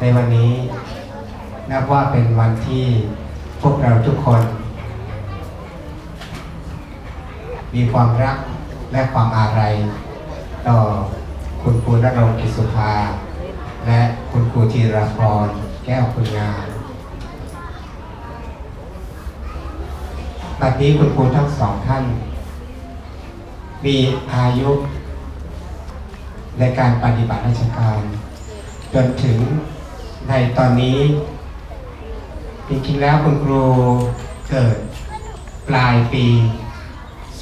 ในวันนี้นับว่าเป็นวันที่พวกเราทุกคน มีความรักและความอาลัยต่อคุณครูนรงค์กิจสุภา และคุณครูธีรพรแก้วคุณงามบัดนี้คุณครูทั้งสองท่าน มีอายุในการปฏิบัติราชการ จนถึง ในตอนนี้ จริงๆแล้วคุณครูเกิดปลายปี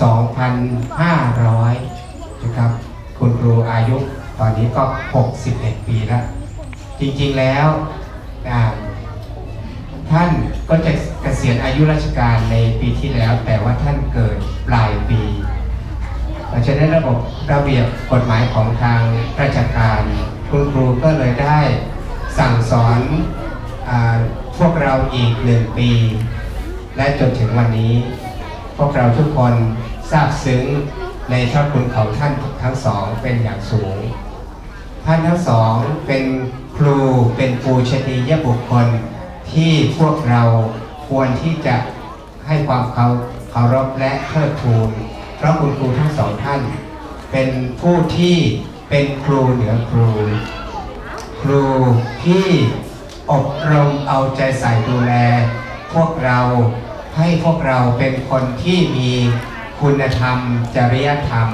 2,500 นะครับ คุณครูอายุตอนนี้ก็ 61 ปีแล้ว จริงๆแล้วท่านก็จะเกษียณอายุราชการในปีที่แล้ว แต่ว่าท่านเกิดปลายปี เพราะฉะนั้นระบบระเบียบกฎหมายของทางราชการ คุณครูก็เลยได้ สั่งสอนอพวกเราอีกหนึ่งปี และจนถึงวันนี้ พวกเราทุกคนทราบซึ้งในพระคุณของท่านทั้งสองเป็นอย่างสูง ท่านทั้งสองเป็นครูเป็นปูชนียบุคคลที่พวกเราควรที่จะให้ความเคาเคารพและเทิดทูน เพราะคุณครูทั้งสองท่าน เป็นผู้ที่เป็นครูเหนือครู ครูที่อบรมเอาใจใส่ดูแล พวกเราให้พวกเราเป็นคนที่มีคุณธรรม จริยธรรม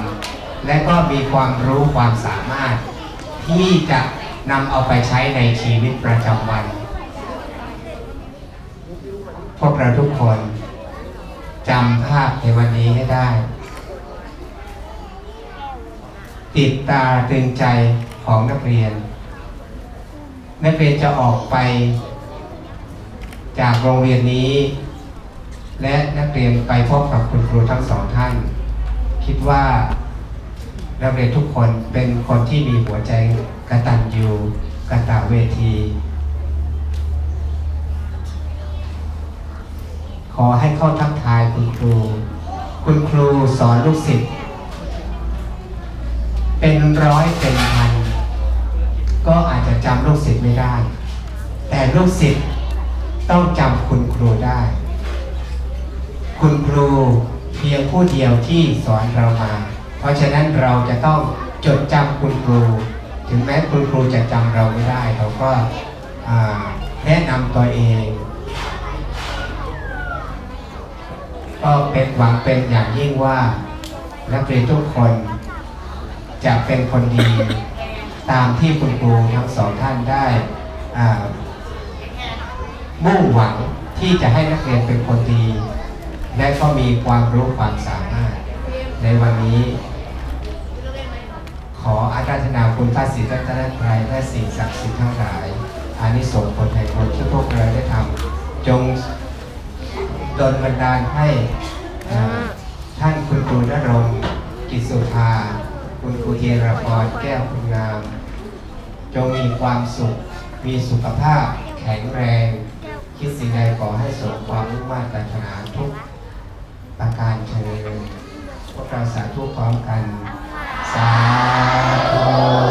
และก็มีความรู้ความสามารถ ที่จะนำเอาไปใช้ในชีวิตประจำวัน พวกเราทุกคนจำภาพในวันนี้ให้ได้ ติดตาตึงใจของนักเรียน นักเรียนจะออกไป จากโรงเรียนนี้ และนักเรียนไปพบกับคุณครูทั้งสองท่าน คิดว่านักเรียนทุกคนเป็นคนที่มีหัวใจกระตัญญูกระตาเวที ขอให้เข้าทักทายคุณครู คุณครูสอนลูกศิษย์เป็นร้อยเป็นพัน จะจำลูกศิษย์ไม่ได้ แต่ลูกศิษย์ต้องจำคุณครูได้ คุณครูเพียงผู้เดียวที่สอนเรามา เพราะฉะนั้นเราจะต้องจดจำคุณครู ถึงแม้คุณครูจะจำเราไม่ได้ เราก็แนะนำตัวเองก็เป็นหวังเป็นอย่างยิ่งว่า นักเรียนทุกคนจะเป็นคนดี ตามที่คุณครูทั้งสองท่านได้มุ่งหวังที่จะให้นักเรียนเป็นคนดี และก็มีความรู้ความสามารถ ในวันนี้ ขออาราธนาคุณพระศรีรัตนตรัยและสิ่งศักดิ์สิทธิ์ทั้งหลายอานิสงส์ผลแห่งผลที่พวกเราได้ทำจงดลบันดาลให้ท่านคุณครูนรงกิจสุภา คุณครูเทียรพรแก้วคุณงาม จงมีความสุข มีสุขภาพแข็งแรง คิดสิ่งใดขอให้สมความมุ่งมั่นปรารถนาทุกประการเชิญพวกเราสาธุพร้อมกัน สาธุ